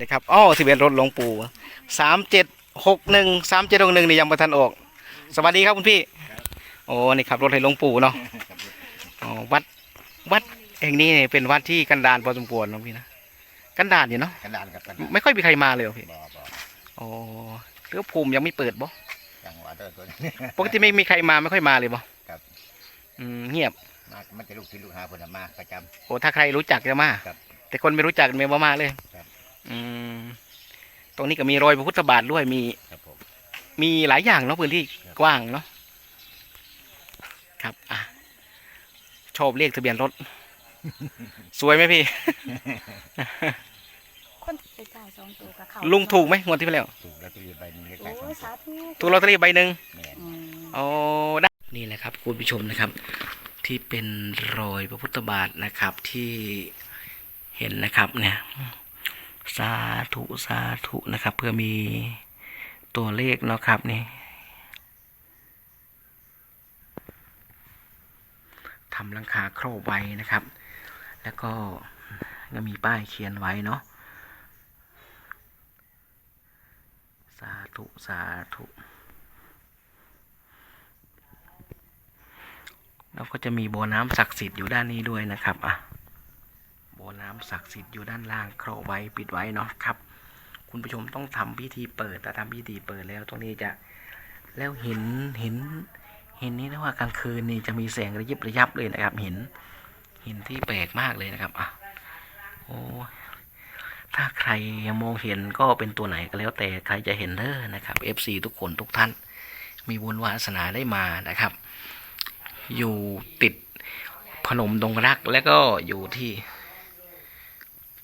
นะครับอ๋อสิบเอ็ดรถหลวงปู่สามเจ็ดหกหนึ่งสามเจ็ดหกหนึ่งนี่ยังประทันออก สวัสดีครับคุณพี่ โอ้นี่ขับรถให้หลวงปู่เนาะอ๋อวัดวัดแห่งนี้เนี่ยเป็นวัดที่กันดารพอสมควรเนาะพี่นะกันดารอยู่เนาะกันดานกับกันดานไม่ค่อยมีใครมาเลยเหรอพี่บ่บ่โอ้หรือว่าภูมิยังไม่เปิดบ่จังหวะเด้อตัวนี้ปกติไม่มีใครมาไม่ค่อยมาเลยบ่ครับอืมเงียบมามันจะลูกที่ลูกหาผลมาประจโอ้ถ้าใครรู้จักจะมาครับแต่คนไม่รู้จักไม่มามาเลยครับ อืมตรงนี้ก็มีรอยพระพุทธบาทด้วยมีำครับผม มีหลายอย่างเนาะพื้นที่ครับ กว้างเนาะครับอะชอบเลขทะเบียนรถ สวยไหมพี่ คนไปจ่ายสองตัวกับเขาลุงถูกไหมงวดที่แล้วถูกแล้วตัวใบหนึงเลขโอ้แปดสองยสาธุถูกลอตเตอรี่ใบหนึ่ง แม่น อืม โอ้ได้นี่แหละครับคุณผู้ชมนะครับ ที่เป็นรอยพระพุทธบาทนะครับที่เห็นนะครับเนี่ย สาธุสาธุนะครับ เพื่อมีตัวเลขเนาะครับนี่ทำลังคาโครอบไว้นะครับ แล้วก็ก็มีป้ายเขียนไว้เนาะสาธุสาธุแล้วก็จะมีบ่อน้ำศักดิ์สิทธิ์อยู่ด้านนี้ด้วยนะครับอะ น้ำศักดิ์สิทธิ์อยู่ด้านล่างเคราะไว้ปิดไว้เนาะครับ คุณผู้ชมต้องทำพิธีเปิดแต่ทำพิธีเปิดแล้วตรงนี้จะแล้วเห็นเห็นเห็นนี่นะว่ากลางคืนนี่จะมีแสงระยิบระยับเลยนะครับ เห็นเห็นที่แปลกมากเลยนะครับอะโอ้ถ้าใครยังมองเห็นก็เป็นตัวไหนก็แล้วแต่ใครจะเห็นเด้อนะครับ FC ทุกคนทุกท่าน มีบุญวาสนาได้มานะครับ อยู่ติดพนมดงรักแล้วก็อยู่ที่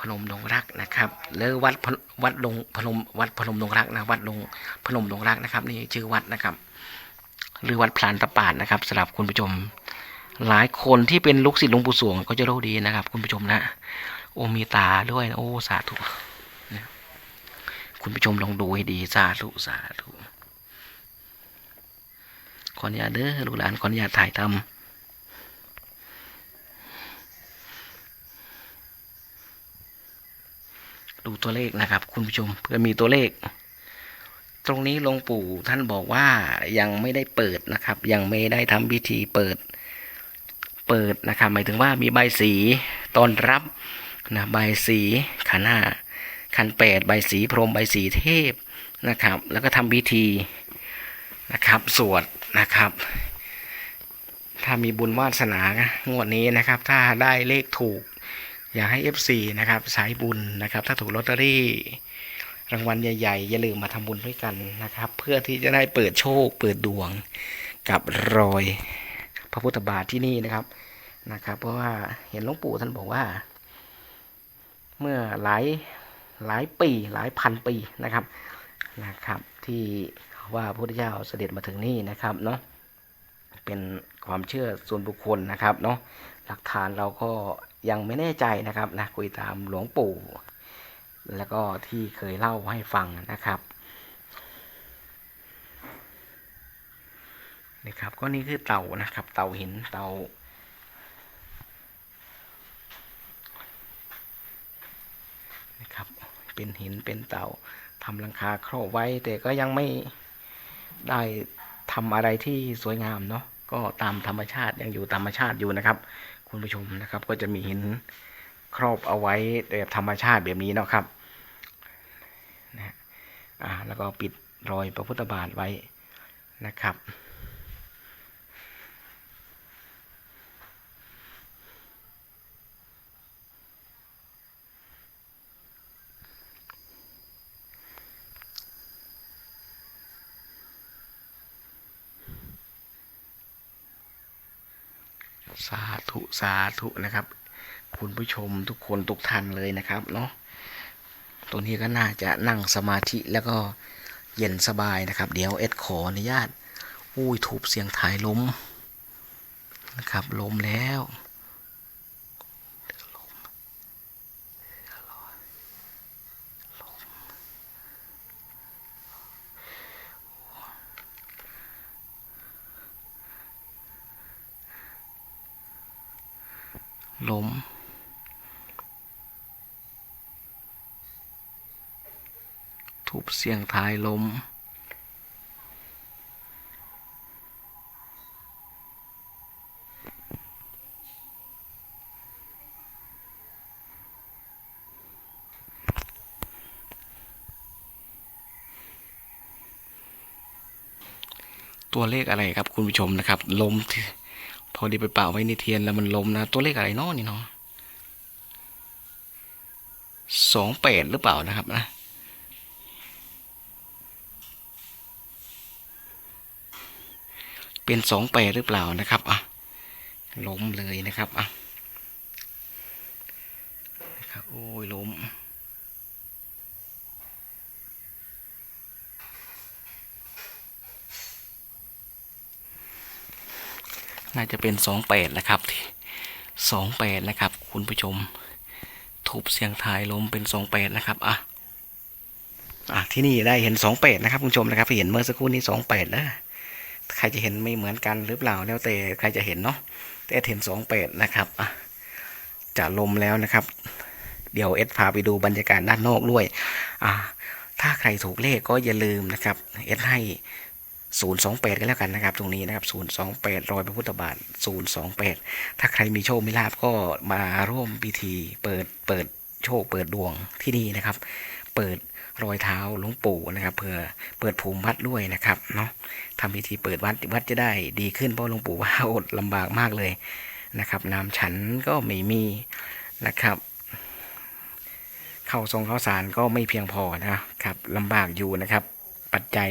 พนมดงรักนะครับแล้ววัดพนวัดดงพนมวัดพนมดงรักนะวัดดงพนมดงรักนะครับ นี่ชื่อวัดนะครับ หรือวัดพลานตะปาดนะครับสำหรับคุณผู้ชม หลายคนที่เป็นลูกศิษย์หลวงปู่สวงก็จะรู้ดีนะครับ คุณผู้ชมนะ โอ้มีตาด้วยนะโอ้สาธุคุณผู้ชมลองดูให้ดีสาธุสาธุขออนุญาตเด้อลูกหลานขออนุญาตถ่ายทำ ดูตัวเลขนะครับ คุณผู้ชมเพื่อมีตัวเลข ตรงนี้หลวงปู่ท่านบอกว่ายังไม่ได้เปิดนะครับ ยังไม่ได้ทำพิธีเปิด เปิดนะครับ หมายถึงว่ามีใบสีตอนรับนะใบสีขันห้าขันแปดใบสีพรหมใบสีเทพนะครับ แล้วก็ทำพิธีนะครับสวดนะครับ ถ้ามีบุญวาสนางวดนี้นะครับ ถ้าได้เลขถูก อยากให้ FC นะครับสายบุญนะครับ ถ้าถูกลอตเตอรี่ รางวัลใหญ่ๆ อย่าลืมมาทำบุญด้วยกันนะครับ เพื่อที่จะได้เปิดโชค เปิดดวงกับรอยพระพุทธบาทที่นี่นะครับนะครับ เพราะว่าเห็นหลวงปู่ท่านบอกว่า เมื่อหลายหลายปีหลายพันปีนะครับนะครับ ที่ว่าพระพุทธเจ้าเสด็จมาถึงนี่นะครับเนาะเป็นความเชื่อส่วนบุคคลนะครับเนาะหลักฐานเราก็ ยังไม่แน่ใจนะครับนะคุยตามหลวงปู่ แล้วก็ที่เคยเล่าให้ฟังนะครับนี่ครับก็นี่คือเต่านะครับ เต่าหินเต่านะครับเป็นหินเป็นเต่าทำหลังคาครอบไว้แต่ก็ยังไม่ได้ทำอะไรที่สวยงามเนาะก็ตามธรรมชาติยังอยู่ธรรมชาติอยู่นะครับ คุณผู้ชมนะครับ ก็จะมีหินครอบเอาไว้แบบธรรมชาติแบบนี้นะครับนะฮะอ่าแล้วก็ปิดรอยพระพุทธบาทไว้นะครับ สาธุสาธุนะครับ คุณผู้ชมทุกคนทุกท่านเลยนะครับเนาะตรงนี้ก็น่าจะนั่งสมาธิแล้วก็เย็นสบายนะครับ เดี๋ยวเอ็ดขออนุญาตอุ้ยถูบเสียงถ่ายล้มนะครับล้มแล้ว ล้มทุบเสียงท้ายลมตัวเลขอะไรครับคุณผู้ชมนะครับลมที่ พอดีไปเป่าไว้ในเทียนแล้วมันลมนะ ตัวเลขอะไรเนาะนี่เนาะสองแปดหรือเปล่านะครับนะเป็นสองแปดหรือเปล่านะครับอะล้มเลยนะครับอะนะครับโอ้ยล้ม น่าจะเป็นสองแปดนะครับสองแปดนะครับ คุณผู้ชมทุบเสียงทายลมเป็นสองแปดนะครับอะอะที่นี่ได้เห็นสองแปดนะครับคุณผู้ชมนะครับเห็นเมื่อสักครู่นี้สองแปดแล้วใครจะเห็นไม่เหมือนกันหรือเปล่าแล้วแต่ใครจะเห็นเนาะแต่เห็นสองแปดนะครับอะจะลมแล้วนะครับ เดี๋ยวเอสพาไปดูบรรยากาศด้านนอกด้วย อ่า ถ้าใครถูกเลขก็อย่าลืมนะครับ เอสให้ ศูนย์สองแปดก็แล้วกันนะครับ ตรงนี้นะครับศูนย์สองแปรอยพระพุทธบาทศูนย์สองแปดถ้าใครมีโชคมีลาบก็มาร่วมพิธี เปิดเปิดโชคเปิดดวงที่นี่นะครับ เปิดรอยเท้าหลวงปู่นะครับ เพื่อเปิดภูมิวัดด้วยนะครับเนาะทำพิธีเปิดวัดวัดจะได้ดีขึ้นเพราะหลวงปู่ว่าอดลำบากมากเลยนะครับน้ำฉันก็ไม่มีนะครับเข้าทรงข้าวสารก็ไม่เพียงพอนะครับลำบากอยู่นะครับ ปัจจัย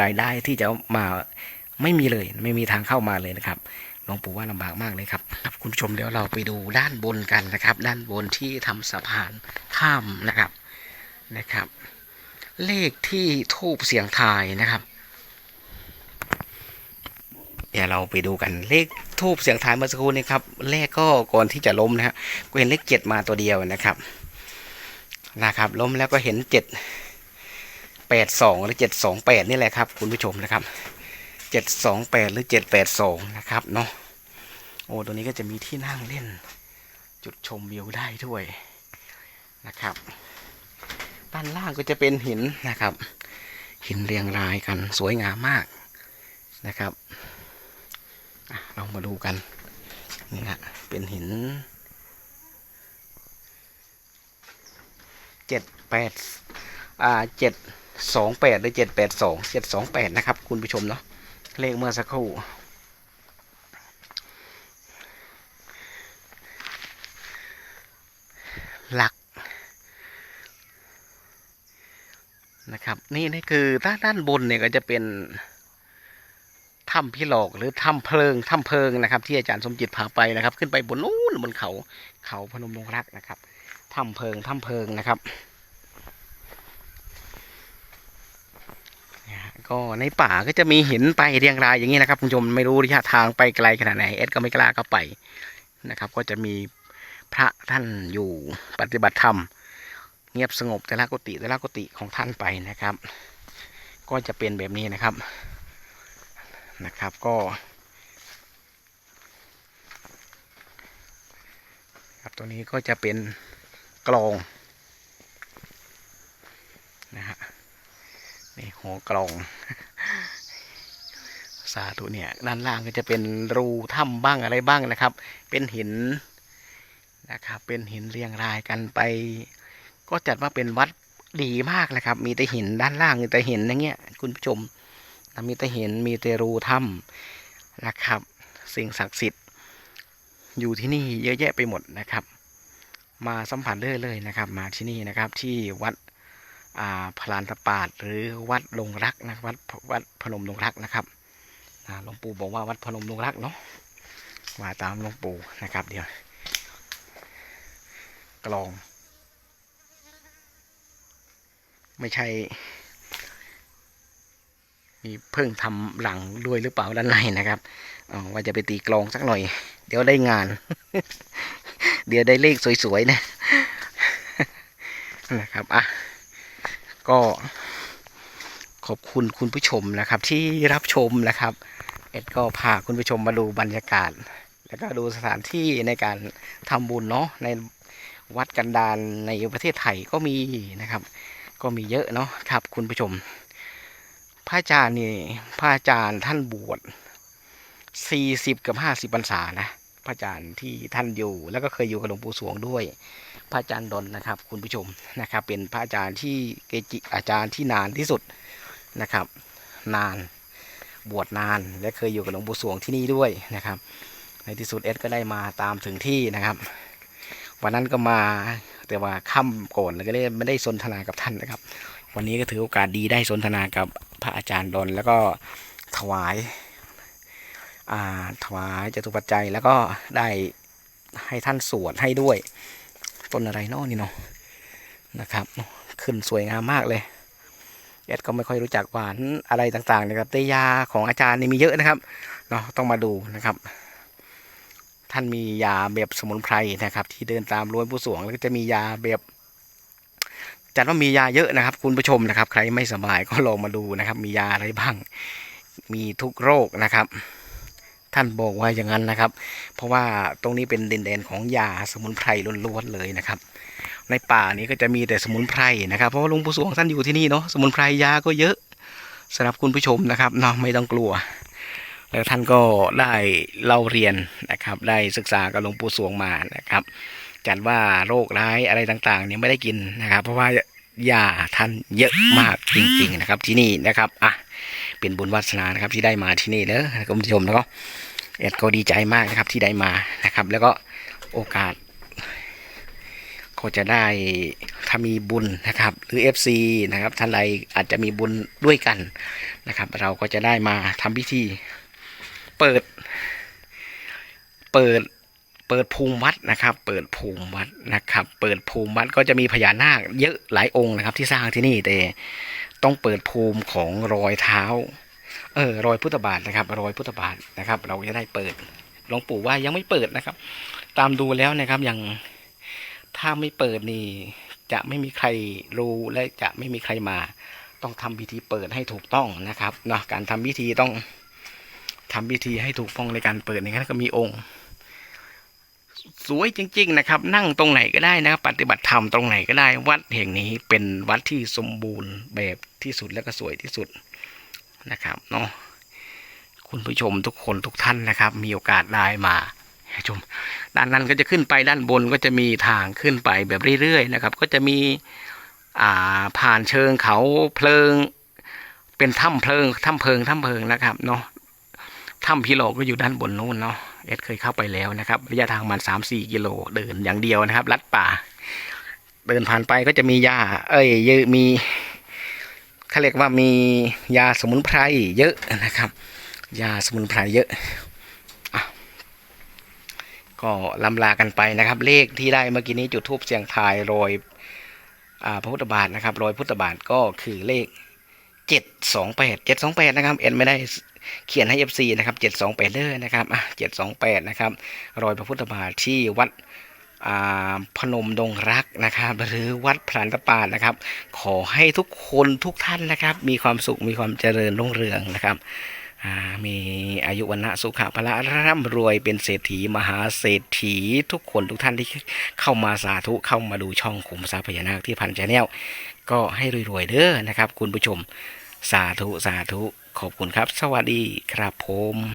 รายได้ที่จะมาไม่มีเลย ไม่มีทางเข้ามาเลยนะครับหลวงปู่ว่าลำบากมากเลยครับครับคุณผู้ชมเดี๋ยวเราไปดูด้านบนกันนะครับ ด้านบนที่ทำสะพานข้ามนะครับนะครับ เลขที่ทูบเสียงทายนะครับ เดี๋ยวเราไปดูกันเลขทูบเสียงทายเมื่อสักครู่นี้ครับเลขก็ก่อนที่จะล้มนะครับก็เห็นเลขเจ็ดมาตัวเดียวนะครับนะครับล้มแล้วก็เห็นเจ็ด แปดสองหรือเจ็ดสองแปดนี่แหละครับ คุณผู้ชมนะครับเจ็ดสองแปดหรือเจ็ดแปดสองนะครับเนาะโอ้ตัวนี้ก็จะมีที่นั่งเล่น จุดชมวิวได้ด้วยนะครับด้านล่างก็จะเป็นหินนะครับ หินเรียงรายกันสวยงามมากนะครับเรามาดูกันนี่นะเป็นหินเจ็ดแปดอ่าเจ็ด สองแปดหรือเจ็ดแปดสองเจ็ดสองแปดนะครับ คุณผู้ชมเนาะเลขเมื่อสักครู่หลักนะครับ นี่นี่คือด้านด้านบนเนี่ยก็จะเป็นถ้ำพี่หลอกหรือถ้ำเพลิงถ้ำเพลิงนะครับ ที่อาจารย์สมจิตพาไปนะครับ ขึ้นไปบนนู้นบนเขาเขาพนมดงรักนะครับถ้ำเพลิงถ้ำเพลิงนะครับ ก็ในป่าก็จะมีหินไปเรียงรายอย่างนี้นะครับคุณผู้ชมไม่รู้ระยะทางไปไกลขนาดไหนเอ็ดก็ไม่กล้าเข้าไปนะครับ ก็จะมีพระท่านอยู่ปฏิบัติธรรม เงียบสงบแต่ละกุฏิแต่ละกุฏิของท่านไปนะครับ ก็จะเป็นแบบนี้นะครับนะครับก็ครับตัวนี้ก็จะเป็นกลองนะฮะ นี่ หัวกลอง สาธุเนี่ย ด้านล่างก็จะเป็นรูถ้ำบ้างอะไรบ้างนะครับ เป็นหินนะครับ เป็นหินเรียงรายกันไป ก็จัดว่าเป็นวัดดีมากนะครับ มีแต่หินด้านล่างมีแต่หินอย่างเงี้ยคุณผู้ชมมีแต่หินมีแต่รูถ้ำนะครับ สิ่งศักดิ์สิทธิ์ อยู่ที่นี่เยอะแยะไปหมดนะครับ มาสัมผัสได้เลยนะครับ มาที่นี่นะครับ ที่วัด พลานตะปาดหรือวัดลงรักนะวัดวัดพนมลงรักนะครับหลวงปู่บอกว่าวัดพนมลงรักเนาะว่าตามหลวงปู่นะครับเดี๋ยวกลอง ไม่ใช่ มีเพิ่งทำหลังด้วยหรือเปล่าด้านในนะครับว่าจะไปตีกลองสักหน่อย เดี๋ยวได้งาน เดี๋ยวได้เลขสวยๆนะนะครับอะ ก็ขอบคุณคุณผู้ชมนะครับ ที่รับชมนะครับเอ็ดก็พาคุณผู้ชมมาดูบรรยากาศ แล้วก็ดูสถานที่ในการทำบุญเนาะในวัดกันดารในประเทศไทยก็มีนะครับ ก็มีเยอะเนาะครับ คุณผู้ชม พระอาจารย์นี่พระอาจารย์ท่านบวชสี่สิบกับห้าสิบพรรษานะ พระอาจารย์ที่ท่านอยู่ แล้วก็เคยอยู่กับหลวงปู่สวงด้วย พระอาจารย์ดนนะครับ คุณผู้ชมนะครับ เป็นพระอาจารย์ที่เกจิอาจารย์ที่นานที่สุดนะครับ นานบวชนาน และเคยอยู่กับหลวงปู่สวงที่นี่ด้วยนะครับ ในที่สุดเอสก็ได้มาตามถึงที่นะครับ วันนั้นก็มาแต่ว่าค่ำก่อนแล้วก็เลยไม่ได้สนทนากับท่านนะครับ วันนี้ก็ถือโอกาสดีได้สนทนากับพระอาจารย์ดนแล้วก็ถวาย ถวายจตุปัจจัยแล้วก็ได้ให้ท่านสวดให้ด้วย ต้นอะไรเนาะนี่เนาะนะครับ ขึ้นสวยงามมากเลยเอ็ดก็ไม่ค่อยรู้จักหวานอะไรต่างๆนะครับแต่ยาของอาจารย์นี่มีเยอะนะครับเนาะต้องมาดูนะครับ ท่านมียาแบบสมุนไพรนะครับ ที่เดินตามรวยผู้สวง แล้วก็จะมียาแบบจัดว่ามียาเยอะนะครับ คุณผู้ชมนะครับ ใครไม่สบายก็ลองมาดูนะครับ มียาอะไรบ้าง มีทุกโรคนะครับ ท่านบอกว่าอย่างนั้นนะครับ เพราะว่าตรงนี้เป็นดินแดนของยาสมุนไพรล้วนๆเลยนะครับ ในป่านี้ก็จะมีแต่สมุนไพรนะครับ เพราะว่าหลุงปู่สวงท่านอยู่ที่นี่เนาะสมุนไพรยาก็เยอะสำหรับคุณผู้ชมนะครับเนาะไม่ต้องกลัว แล้วท่านก็ได้เล่าเรียนนะครับ ได้ศึกษากับหลวงปู่สวงมานะครับจัดว่าโรคร้ายอะไรต่างๆ เนี่ยไม่ได้กินนะครับ เพราะว่ายาท่านเยอะมากจริง ๆ นะครับที่นี่นะครับอะ เป็นบุญวาสนานะครับที่ได้มาที่นี่เนอะคุณผู้ชมแล้วก็เอ็ดก็ดีใจมากนะครับที่ได้มานะครับ แล้วก็โอกาสก็จะได้ถ้ามีบุญนะครับ หรือ FC นะครับท่านใดอาจจะมีบุญด้วยกันนะครับ เราก็จะได้มาทำพิธี เปิด เปิดเปิดภูมิวัดนะครับ เปิดภูมิวัดนะครับ เปิดภูมิวัดก็จะมีพญานาคเยอะหลายองค์นะครับ ที่สร้างที่นี่แต่ ต้องเปิดภูมิของรอยเท้า เออรอยพุทธบาทนะครับ รอยพุทธบาทนะครับ เราจะได้เปิดหลวงปู่ว่ายังไม่เปิดนะครับ ตามดูแล้วนะครับยังถ้าไม่เปิดนี่จะไม่มีใครรู้และจะไม่มีใครมา ต้องทำพิธีเปิดให้ถูกต้องนะครับเนาะการทำพิธีต้องทำพิธีให้ถูกต้องในการเปิดอย่างนั้นก็มีองค์ สวยจริง ๆ นะครับ นั่งตรงไหนก็ได้นะครับ ปฏิบัติธรรมตรงไหนก็ได้ วัดแห่งนี้เป็นวัดที่สมบูรณ์แบบที่สุดและก็สวยที่สุดนะครับเนาะคุณผู้ชมทุกคนทุกท่านนะครับ มีโอกาสได้มาชมด้านนั้นก็จะขึ้นไปด้านบนก็จะมีทางขึ้นไปแบบเรื่อยๆนะครับ ก็จะมีอ่าผ่านเชิงเขาเพลิง เป็นถ้ำเพลิงถ้ำเพลิงถ้ำเพลิงนะครับเนาะถ้ำพิโลก็อยู่ด้านบนนู้นเนาะ เอ็ดเคยเข้าไปแล้วนะครับ ระยะทางประมันสามสี่กิโลเดินอย่างเดียวนะครับ ลัดป่า เดินผ่านไปก็จะมียาเอ้ยเยอะมีเขาเรียกว่ามียาสมุนไพรเยอะนะครับ ยาสมุนไพรเยอะอะก็ลำลากันไปนะครับ เลขที่ได้เมื่อกี้นี้จุดทูบเสียงทายโรยอพระพุทธบาทนะครับโรยพุทธบาทก็คือเลข เจ็ดสองแปดเจ็ดสองแปดนะครับเอ็นไม่ได้เขียนให้ FC นะครับ728เด้อนะครับอะเจ็ดสองแปดนะครับรอยพระพุทธบาทที่วัดอ่าพนมดงรักนะครับหรือวัดพลานตะปาดนะครับ ขอให้ทุกคนทุกท่านนะครับ มีความสุขมีความเจริญรุ่งเรืองนะครับ มีอายุวันนะสุขะพละร่ำรวยเป็นเศรษฐีมหาเศรษฐีทุกคนทุกท่านที่เข้ามาสาธุเข้ามาดูช่องขุมทรัพย์พญานาคที่พันชาแนลก็ให้รวยๆเด้อนะครับ คุณผู้ชมสาธุสาธุขอบคุณครับ สวัสดีครับผม